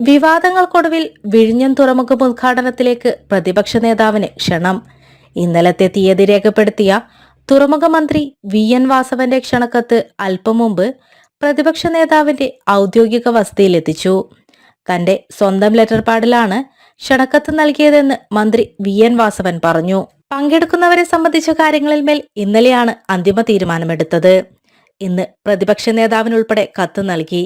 വിവാദങ്ങൾക്കൊടുവിൽ വിഴിഞ്ഞം തുറമുഖം ഉദ്ഘാടനത്തിലേക്ക് പ്രതിപക്ഷ നേതാവിന് ക്ഷണം. ഇന്നലത്തെ തീയതി രേഖപ്പെടുത്തിയ തുറമുഖ മന്ത്രി വി എൻ വാസവന്റെ ക്ഷണക്കത്ത് അല്പം മുമ്പ് പ്രതിപക്ഷ നേതാവിന്റെ ഔദ്യോഗിക വസതിയിലെത്തിച്ചു. തന്റെ സ്വന്തം ലെറ്റർ പാഡിലാണ് ക്ഷണക്കത്ത് നൽകിയതെന്ന് മന്ത്രി വി എൻ വാസവൻ പറഞ്ഞു. പങ്കെടുക്കുന്നവരെ സംബന്ധിച്ച കാര്യങ്ങളിൽ മേൽ ഇന്നലെയാണ് അന്തിമ തീരുമാനമെടുത്തത്. ഇന്ന് പ്രതിപക്ഷ നേതാവിനുൾപ്പെടെ കത്ത് നൽകി.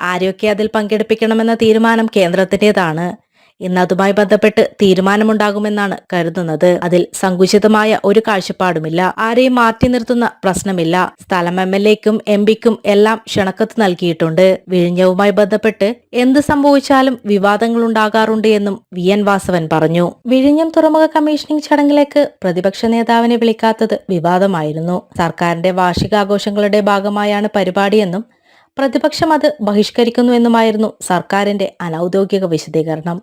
ആരെയൊക്കെ അതിൽ പങ്കെടുപ്പിക്കണമെന്ന തീരുമാനം കേന്ദ്രത്തിന്റേതാണ് ഇന്ന് അതുമായി ബന്ധപ്പെട്ട് തീരുമാനമുണ്ടാകുമെന്നാണ് കരുതുന്നത്. അതിൽ സങ്കുചിതമായ ഒരു കാഴ്ചപ്പാടുമില്ല. ആരെയും മാറ്റി നിർത്തുന്ന പ്രശ്നമില്ല. സ്ഥലം എം എൽ എക്കും എം പിക്കും എല്ലാം ക്ഷണക്കത്ത് നൽകിയിട്ടുണ്ട്. വിഴിഞ്ഞവുമായി ബന്ധപ്പെട്ട് എന്ത് സംഭവിച്ചാലും വിവാദങ്ങൾ ഉണ്ടാകാറുണ്ട് എന്നും വി എൻ വാസവൻ പറഞ്ഞു. വിഴിഞ്ഞം തുറമുഖ കമ്മീഷനിംഗ് ചടങ്ങിലേക്ക് പ്രതിപക്ഷ നേതാവിനെ വിളിക്കാത്തത് വിവാദമായിരുന്നു. സർക്കാരിന്റെ വാർഷികാഘോഷങ്ങളുടെ ഭാഗമായാണ് പരിപാടിയെന്നും പ്രതിപക്ഷം അത് ബഹിഷ്കരിക്കുന്നുവെന്നുമായിരുന്നു സർക്കാരിന്റെ അനൌദ്യോഗിക വിശദീകരണം.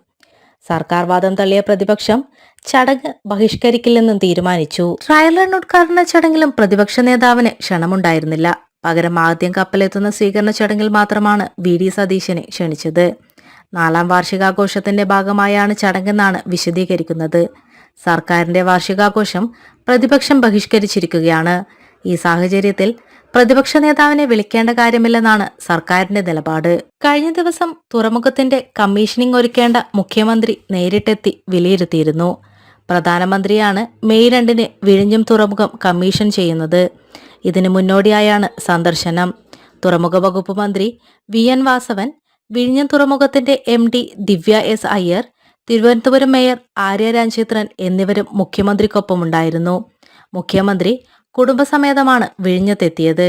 സർക്കാർ വാദം തള്ളിയ പ്രതിപക്ഷം ചടങ്ങ് ബഹിഷ്കരിക്കില്ലെന്നും തീരുമാനിച്ചു. ട്രയൽ റൺ ഉദ്ഘാടന ചടങ്ങിലും പ്രതിപക്ഷ നേതാവിന് ക്ഷണമുണ്ടായിരുന്നില്ല. പകരം ആദ്യം കപ്പലെത്തുന്ന സ്വീകരണ ചടങ്ങിൽ മാത്രമാണ് വി. ഡി. സതീശനെ ക്ഷണിച്ചത്. നാലാം വാർഷികാഘോഷത്തിന്റെ ഭാഗമായാണ് ചടങ്ങെന്നാണ് വിശദീകരിക്കുന്നത്. സർക്കാരിന്റെ വാർഷികാഘോഷം പ്രതിപക്ഷം ബഹിഷ്കരിച്ചിരിക്കുകയാണ്. ഈ സാഹചര്യത്തിൽ പ്രതിപക്ഷ നേതാവിനെ വിളിക്കേണ്ട കാര്യമില്ലെന്നാണ് സർക്കാരിന്റെ നിലപാട്. കഴിഞ്ഞ ദിവസം തുറമുഖത്തിന്റെ കമ്മീഷനിംഗ് ഒരുക്കേണ്ട മുഖ്യമന്ത്രി നേരിട്ടെത്തി വിലയിരുത്തിയിരുന്നു. പ്രധാനമന്ത്രിയാണ് മെയ് രണ്ടിന് വിഴിഞ്ഞം തുറമുഖം കമ്മീഷൻ ചെയ്യുന്നത്. ഇതിനു മുന്നോടിയായാണ് സന്ദർശനം. തുറമുഖ വകുപ്പ് മന്ത്രി വി എൻ വാസവൻ വിഴിഞ്ഞം തുറമുഖത്തിന്റെ M D Divya S Iyer Thiruvananthapuram mayor Arya Rajendran എന്നിവരും മുഖ്യമന്ത്രിക്കൊപ്പമുണ്ടായിരുന്നു. മുഖ്യമന്ത്രി കുടുംബസമേതമാണ് വിഴിഞ്ഞത്തെത്തിയത്.